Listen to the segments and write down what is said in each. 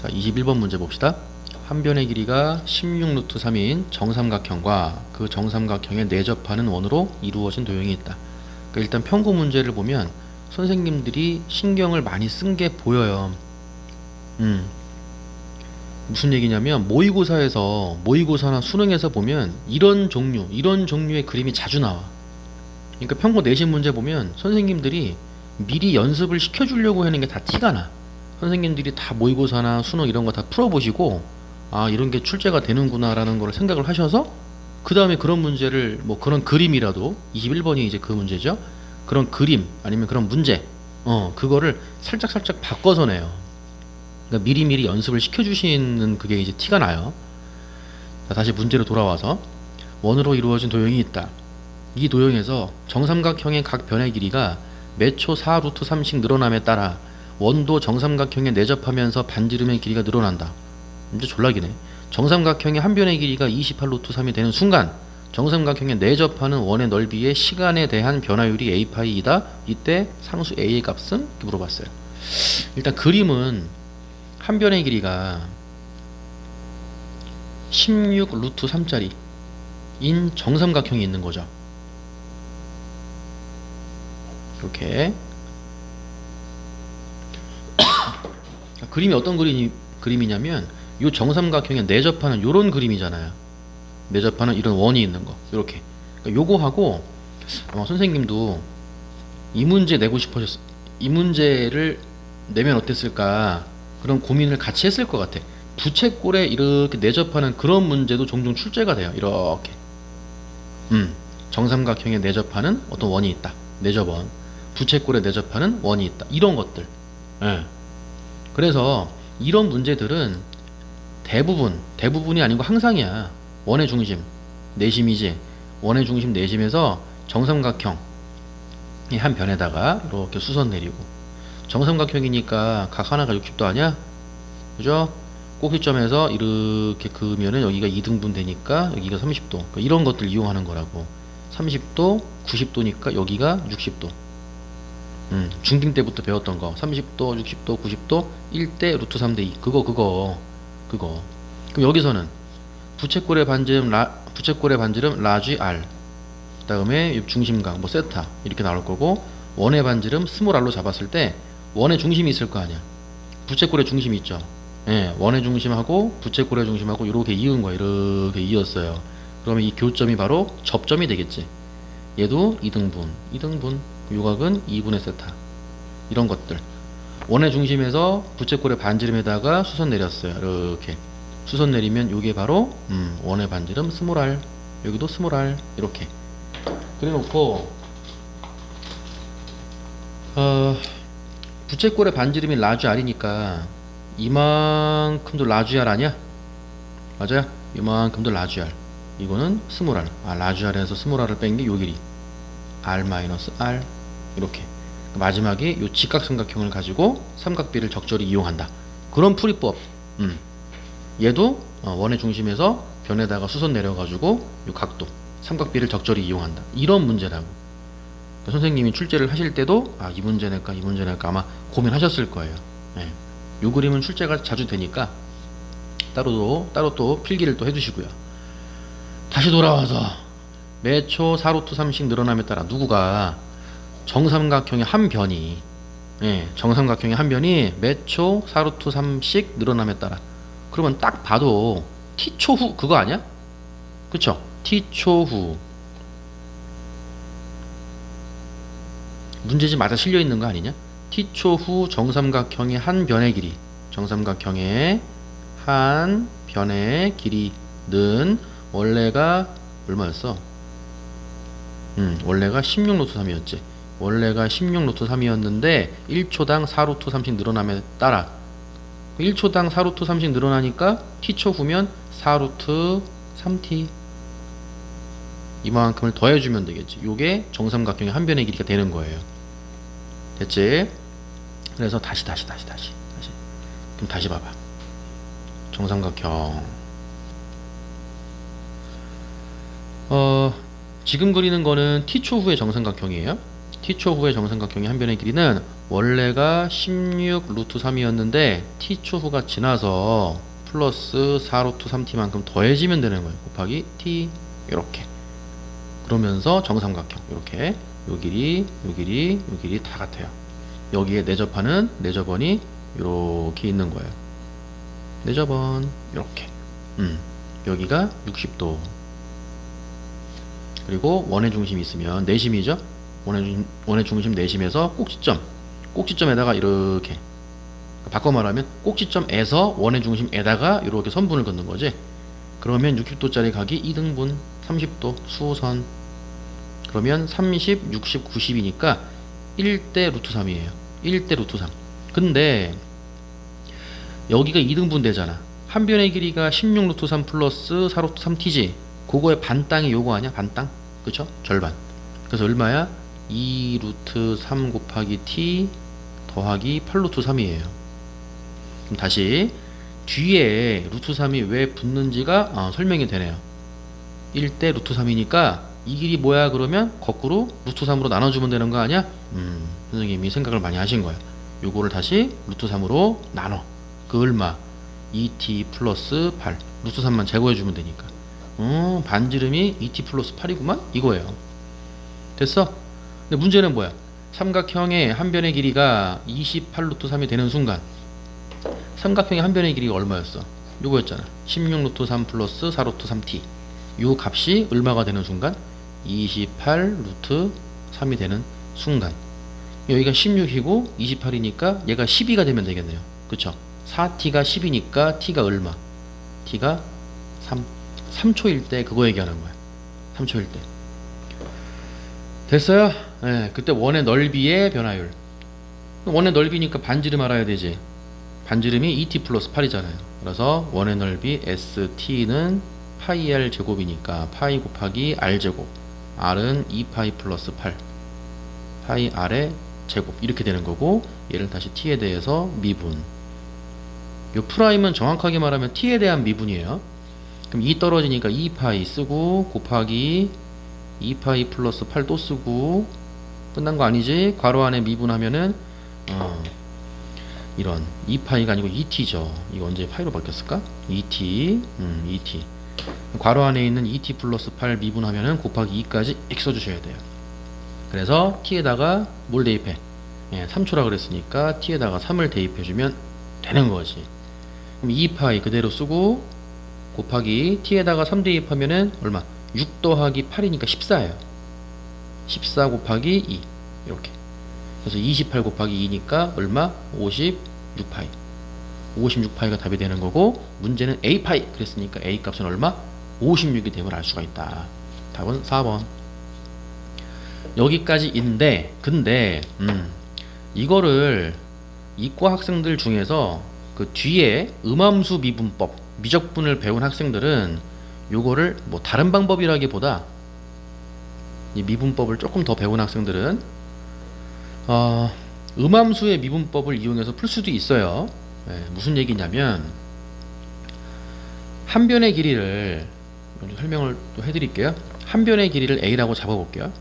자, 21번 문제 봅시다. 한 변의 길이가 16루트 3인 정삼각형과 그 정삼각형에 내접하는 원으로 이루어진 도형이 있다. 그러니까 일단 평고 문제를 보면 선생님들이 신경을 많이 쓴 게 보여요. 음. 무슨 얘기냐면 모의고사에서 모의고사나 수능에서 보면 이런 종류, 이런 종류의 그림이 자주 나와. 그러니까 평고 내신 문제 보면 선생님들이 미리 연습을 시켜주려고 하는 게 다 티가 나. 선생님들이 다 모의고사나 수능 이런 거 다 풀어보시고 아 이런 게 출제가 되는구나라는 걸 생각을 하셔서 그 다음에 그런 문제를 뭐 그런 그림이라도 21번이 이제 그 문제죠. 그런 그림 아니면 그런 문제 어 그거를 살짝 살짝 바꿔서 내요. 그러니까 미리 미리 연습을 시켜주시는 그게 이제 티가 나요. 자, 다시 문제로 돌아와서 원으로 이루어진 도형이 있다. 이 도형에서 정삼각형의 각 변의 길이가 매초 4루트 3씩 늘어남에 따라 원도 정삼각형에 내접하면서 반지름의 길이가 늘어난다. 이제 졸라기네. 정삼각형의 한 변의 길이가 28루트 3이 되는 순간 정삼각형에 내접하는 원의 넓이의 시간에 대한 변화율이 a파이이다. 이때 상수 a의 값은 이렇게 물어봤어요. 일단 그림은 한 변의 길이가 16 루트 3짜리 인 정삼각형이 있는 거죠. 이렇게 그림이 어떤 그림이, 그림이냐면 이 정삼각형에 내접하는 이런 그림이잖아요. 내접하는 이런 원이 있는 거 이렇게 그러니까 요거하고 아마 선생님도 이 문제 내고 싶으셨 이 문제를 내면 어땠을까 그런 고민을 같이 했을 것 같아. 부채꼴에 이렇게 내접하는 그런 문제도 종종 출제가 돼요. 이렇게. 음, 정삼각형에 내접하는 어떤 원이 있다. 내접원. 부채꼴에 내접하는 원이 있다. 이런 것들. 예. 그래서 이런 문제들은 대부분, 대부분이 아니고 항상이야. 원의 중심, 내심이지. 원의 중심, 내심에서 정삼각형 한 변에다가 이렇게 수선 내리고 정삼각형이니까 각 하나가 60도 아니야? 그죠? 꼭지점에서 이렇게 그으면은 여기가 2등분 되니까 여기가 30도. 그러니까 이런 것들 이용하는 거라고. 30도, 90도니까 여기가 60도. 음, 중딩 때부터 배웠던 거. 30도, 60도, 90도, 1대 루트 3대 2. 그거 그거. 그거. 그럼 여기서는 부채꼴의 반지름 라 부채꼴의 반지름 라지 r. 그다음에 중심각 뭐 세타 이렇게 나올 거고 원의 반지름 스몰 r로 잡았을 때 원의 중심이 있을 거 아니야. 부채꼴의 중심이 있죠. 예, 원의 중심하고 부채꼴의 중심하고 이렇게 이은 거야. 이렇게 이었어요. 그러면 이 교점이 바로 접점이 되겠지. 얘도 2등분, 2등분. 요각은 2분의 세타. 이런 것들. 원의 중심에서 부채꼴의 반지름에다가 수선 내렸어요. 이렇게. 수선 내리면 요게 바로 음, 원의 반지름 스몰 r. 여기도 스몰 r. 이렇게. 그래 놓고 어, 부채꼴의 반지름이 라지 r이니까 이만큼도 라지 r 아니야? 맞아요? 이만큼도 라지 r. 이거는 스몰 r. 아, 라지 r에서 스몰 r을 뺀 게 요 길이. r 마이너스 r 이렇게. 마지막에 요 직각삼각형을 가지고 삼각비를 적절히 이용한다. 그런 풀이법. 음. 얘도 어, 원의 중심에서 변에다가 수선 내려가지고 요 각도 삼각비를 적절히 이용한다. 이런 문제라고. 그러니까 선생님이 출제를 하실 때도 아, 이 문제 낼까 이 문제 낼까 아마 고민하셨을 거예요. 예. 요 그림은 출제가 자주 되니까 따로 따로 또 필기를 또 해두시고요. 다시 돌아와서 매초 4루트 3씩 늘어남에 따라 누구가 정삼각형의 한 변이 예, 정삼각형의 한 변이 매초 4루트 3씩 늘어남에 따라 그러면 딱 봐도 t초 후 그거 아니야? 그쵸? t초 후 문제지 맞아 실려 있는 거 아니냐? t초 후 정삼각형의 한 변의 길이 정삼각형의 한 변의 길이는 원래가 얼마였어? 음, 원래가 16루트 3이었지. 원래가 16루트 3이었는데 1초당 4루트 3씩 늘어남에 따라 1초당 4루트 3씩 늘어나니까 t초 후면 4루트 3t 이만큼을 더해주면 되겠지. 요게 정삼각형의 한 변의 길이가 되는 거예요. 됐지? 그래서 다시 다시 다시 다시 다시 그럼 다시 봐봐. 정삼각형 어 지금 그리는 거는 t초 후의 정삼각형이에요. T초 후의 정삼각형의 한 변의 길이는 원래가 16 루트 3이었는데 t초 후가 지나서 플러스 4 루트 3t만큼 더해지면 되는 거예요. 곱하기 t 이렇게. 그러면서 정삼각형 이렇게 요 길이, 요 길이, 요 길이 다 같아요. 여기에 내접하는 내접원이 이렇게 있는 거예요. 내접원 이렇게. 음. 여기가 60도. 그리고 원의 중심이 있으면 내심이죠. 원의, 중심 내심에서 꼭지점. 꼭지점에다가 이렇게 바꿔 말하면 꼭지점에서 원의 중심에다가 이렇게 선분을 긋는 거지. 그러면 60도짜리 각이 2등분 30도 수선. 그러면 30, 60, 90이니까 1대 루트 3이에요. 1대 루트 3. 근데 여기가 2등분 되잖아. 한 변의 길이가 16 루트 3 플러스 4 루트 3t지. 그거의 반땅이 요거 아니야? 반땅? 그쵸? 절반. 그래서 얼마야? 2 루트 3 곱하기 t 더하기 8 루트 3이에요. 그럼 다시 뒤에 루트 3이 왜 붙는지가 어, 설명이 되네요. 1대 루트 3이니까 이 길이 뭐야 그러면 거꾸로 루트 3으로 나눠주면 되는 거 아니야? 음, 선생님이 생각을 많이 하신 거야. 요거를 다시 루트 3으로 나눠. 그 얼마? 2t 플러스 8. 루트 3만 제거해주면 되니까. 어, 반지름이 2t 플러스 8이구만? 이거예요. 됐어? 근데 문제는 뭐야? 삼각형의 한 변의 길이가 28 루트 3이 되는 순간 삼각형의 한 변의 길이가 얼마였어? 요거였잖아. 16 루트 3 플러스 4 루트 3t. 요 값이 얼마가 되는 순간? 28 루트 3이 되는 순간. 여기가 16이고 28이니까 얘가 12가 되면 되겠네요. 그쵸? 4t가 10이니까 t가 얼마? t가 3. 3초일 때 그거 얘기하는 거야. 3초일 때. 됐어요? 네, 그때 원의 넓이의 변화율. 원의 넓이니까 반지름 알아야 되지. 반지름이 2t 플러스 8이잖아요. 그래서 원의 넓이 st는 파이 r 제곱이니까 파이 곱하기 r 제곱. r은 2파이 플러스 8. 파이 r의 제곱 이렇게 되는 거고 얘를 다시 t에 대해서 미분. 요 프라임은 정확하게 말하면 t에 대한 미분이에요. 그럼 2 떨어지니까 2파이 쓰고 곱하기 2파이 플러스 8 또 쓰고 끝난 거 아니지? 괄호 안에 미분하면은 어, 이런 2파이가 아니고 2t죠. 이거 언제 파이로 바뀌었을까? 2t, 음, 2t. 괄호 안에 있는 2t 플러스 8 미분하면은 곱하기 2까지 이렇게 써주셔야 돼요. 그래서 t에다가 뭘 대입해? 예, 3초라 그랬으니까 t에다가 3을 대입해주면 되는 거지. 그럼 2파이 그대로 쓰고 곱하기 t에다가 3 대입하면은 얼마? 6 더하기 8이니까 14예요. 14 곱하기 2 이렇게. 그래서 28 곱하기 2니까 얼마? 56파이. 56파이가 답이 되는 거고 문제는 a파이 그랬으니까 a 값은 얼마? 56이 됨을 알 수가 있다. 답은 4번. 여기까지인데 근데 음, 이거를 이과 학생들 중에서 그 뒤에 음함수 미분법 미적분을 배운 학생들은 요거를 뭐 다른 방법이라기보다 이 미분법을 조금 더 배운 학생들은 어, 음함수의 미분법을 이용해서 풀 수도 있어요. 예, 무슨 얘기냐면 한 변의 길이를 설명을 또 해드릴게요. 한 변의 길이를 a라고 잡아볼게요.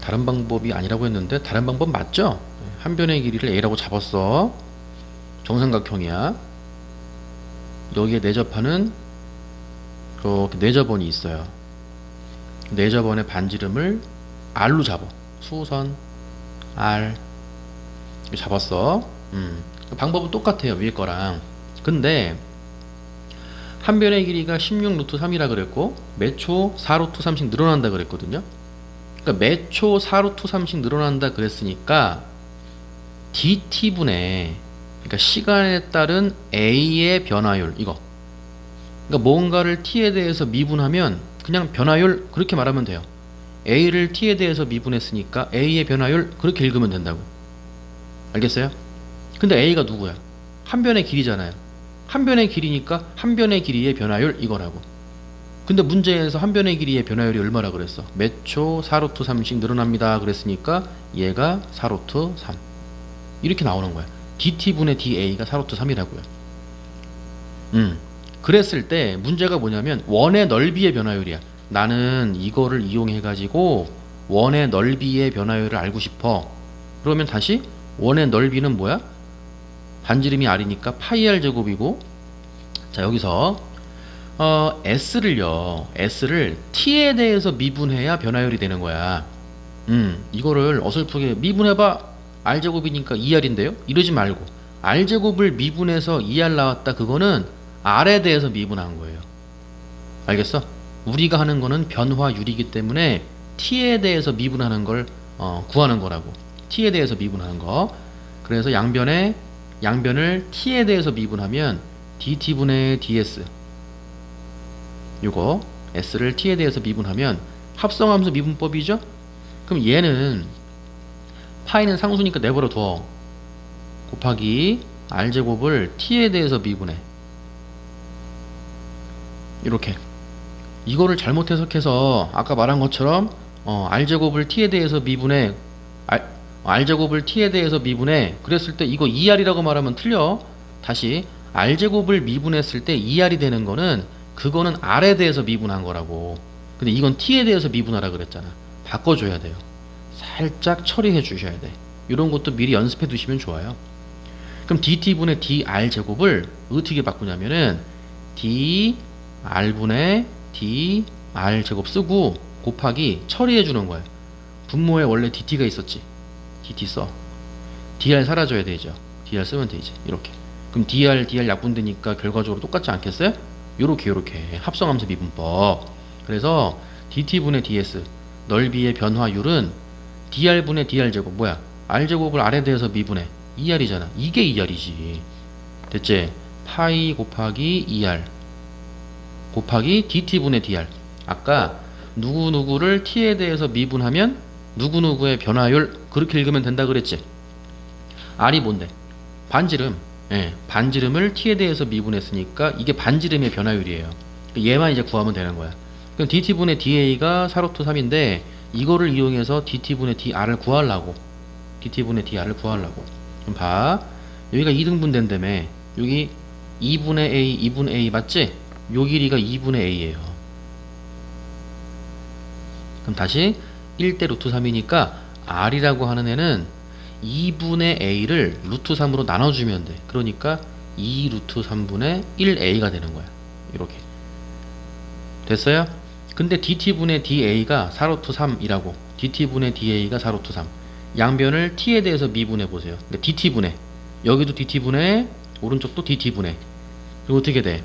다른 방법이 아니라고 했는데 다른 방법 맞죠? 예, 한 변의 길이를 a라고 잡았어. 정삼각형이야. 여기에 내접하는 이렇게 내접원이 있어요. 내접원의 반지름을 r로 잡아. 수선 r 잡았어. 음. 방법은 똑같아요. 위에 거랑. 근데 한 변의 길이가 16 루트 3이라 그랬고 매초 4 루트 3씩 늘어난다 그랬거든요. 그러니까 매초 4 루트 3씩 늘어난다 그랬으니까 dt분의 그러니까 시간에 따른 a의 변화율 이거. 그러니까 뭔가를 t에 대해서 미분하면 그냥 변화율 그렇게 말하면 돼요. a를 t에 대해서 미분했으니까 a의 변화율 그렇게 읽으면 된다고. 알겠어요? 근데 a가 누구야? 한 변의 길이잖아요. 한 변의 길이니까 한 변의 길이의 변화율 이거라고. 근데 문제에서 한 변의 길이의 변화율이 얼마라 그랬어? 매초 4루트 3씩 늘어납니다. 그랬으니까 얘가 4루트 3. 이렇게 나오는 거야. Dt분의 da가 4루트 3이라고요. 음. 그랬을 때 문제가 뭐냐면 원의 넓이의 변화율이야. 나는 이거를 이용해 가지고 원의 넓이의 변화율을 알고 싶어. 그러면 다시 원의 넓이는 뭐야? 반지름이 r이니까 파이 r 제곱이고 자 여기서 어, s를요 s를 t에 대해서 미분해야 변화율이 되는 거야. 음 이거를 어설프게 미분해봐 r 제곱이니까 2r인데요. 이러지 말고 r 제곱을 미분해서 2r 나왔다 그거는 r에 대해서 미분한 거예요. 알겠어? 우리가 하는 거는 변화율이기 때문에 t에 대해서 미분하는 걸 어, 구하는 거라고. t에 대해서 미분하는 거. 그래서 양변에 양변을 t에 대해서 미분하면 dt분의 ds 요거 s를 t에 대해서 미분하면 합성함수 미분법이죠? 그럼 얘는 파이는 상수니까 내버려 둬. 곱하기 r제곱을 t에 대해서 미분해. 이렇게. 이거를 잘못 해석해서 아까 말한 것처럼 어, r제곱을 t에 대해서 미분해 r제곱을 t에 대해서 미분해 그랬을 때 이거 2r이라고 말하면 틀려 다시 r제곱을 미분했을 때 2r이 되는 거는 그거는 r에 대해서 미분한 거라고 근데 이건 t에 대해서 미분하라 그랬잖아 바꿔줘야 돼요 살짝 처리해 주셔야 돼 이런 것도 미리 연습해 두시면 좋아요 그럼 dt분의 dr제곱을 어떻게 바꾸냐면은 dr분의 dr 제곱 쓰고 곱하기 처리해 주는 거예요. 분모에 원래 dt가 있었지. dt 써. dr 사라져야 되죠. dr 쓰면 되지. 이렇게. 그럼 dr dr 약분되니까 결과적으로 똑같지 않겠어요? 요렇게 요렇게 합성함수 미분법. 그래서 dt분의 ds 넓이의 변화율은 dr분의 dr 제곱 뭐야? r 제곱을 r에 대해서 미분해. 2r이잖아. 이게 2r이지. 됐지? 파이 곱하기 2r 곱하기 dt분의 dr. 아까 누구누구를 t에 대해서 미분하면 누구누구의 변화율 그렇게 읽으면 된다 그랬지. r이 뭔데? 반지름. 예, 반지름을 t에 대해서 미분했으니까 이게 반지름의 변화율이에요. 얘만 이제 구하면 되는 거야. 그럼 dt분의 da가 4루트 3인데 이거를 이용해서 dt분의 dr을 구하려고 dt분의 dr을 구하려고 그럼 봐 여기가 2등분 된다며 여기 2분의 a 2분의 a 맞지? 요 길이가 2분의 a예요. 그럼 다시 1대 루트 3이니까 r이라고 하는 애는 2분의 a를 루트 3으로 나눠주면 돼. 그러니까 2 루트 3분의 1a가 되는 거야. 이렇게. 됐어요? 근데 dt분의 da가 4 루트 3이라고. dt분의 da가 4 루트 3. 양변을 t에 대해서 미분해 보세요. 그러니까 dt분의. 여기도 dt분의, 오른쪽도 dt분의. 그리고 어떻게 돼?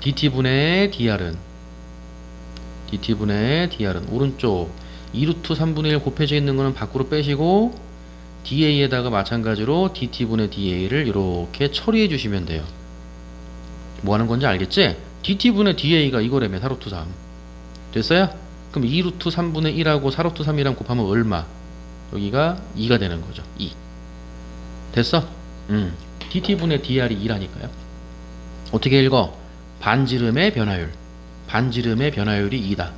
dt분의 dr은 dt분의 dr은 오른쪽 2루트 3분의 1 곱해져 있는 거는 밖으로 빼시고 da에다가 마찬가지로 dt분의 da를 이렇게 처리해 주시면 돼요. 뭐 하는 건지 알겠지? dt분의 da가 이거라며 4루트 3 됐어요? 그럼 2루트 3분의 1하고 4루트 3이랑 곱하면 얼마? 여기가 2가 되는 거죠. 2 됐어? 음. dt분의 dr이 2라니까요. 어떻게 읽어? 반지름의 변화율. 반지름의 변화율이 2다.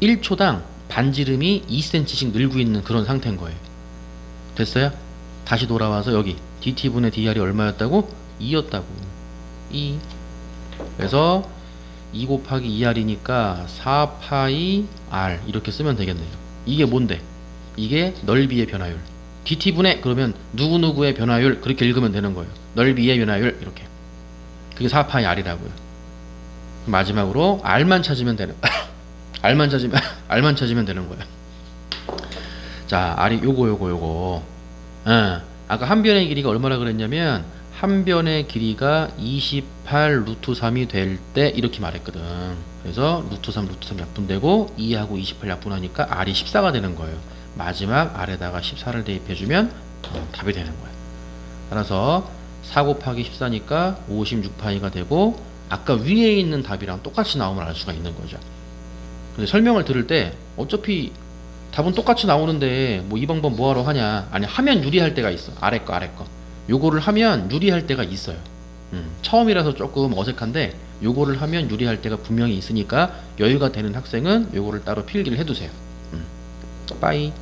1초당 반지름이 2cm씩 늘고 있는 그런 상태인 거예요. 됐어요? 다시 돌아와서 여기 dt분의 dr이 얼마였다고? 2였다고. 2. 그래서 2 곱하기 2r이니까 4파이 r 이렇게 쓰면 되겠네요. 이게 뭔데? 이게 넓이의 변화율. dt분의 그러면 누구누구의 변화율 그렇게 읽으면 되는 거예요. 넓이의 변화율 이렇게. 그게 4파이 r이라고요. 마지막으로 R만 찾으면 되는 R만 찾으면 R만 찾으면 되는 거야. 자, R이 요거 요거 요거. 어, 아까 한 변의 길이가 얼마나 그랬냐면 한 변의 길이가 28 루트 3이 될 때 이렇게 말했거든. 그래서 루트 3 루트 3 약분되고 2하고 28 약분하니까 R이 14가 되는 거예요. 마지막 R에다가 14를 대입해주면 어, 답이 되는 거야. 따라서 4 곱하기 14니까 56파이가 되고 아까 위에 있는 답이랑 똑같이 나오면 알 수가 있는 거죠. 근데 설명을 들을 때 어차피 답은 똑같이 나오는데 뭐 이 방법 뭐하러 하냐? 아니 하면 유리할 때가 있어. 아래 거 아래 거. 요거를 하면 유리할 때가 있어요. 음, 처음이라서 조금 어색한데 요거를 하면 유리할 때가 분명히 있으니까 여유가 되는 학생은 요거를 따로 필기를 해두세요. 음, 빠이.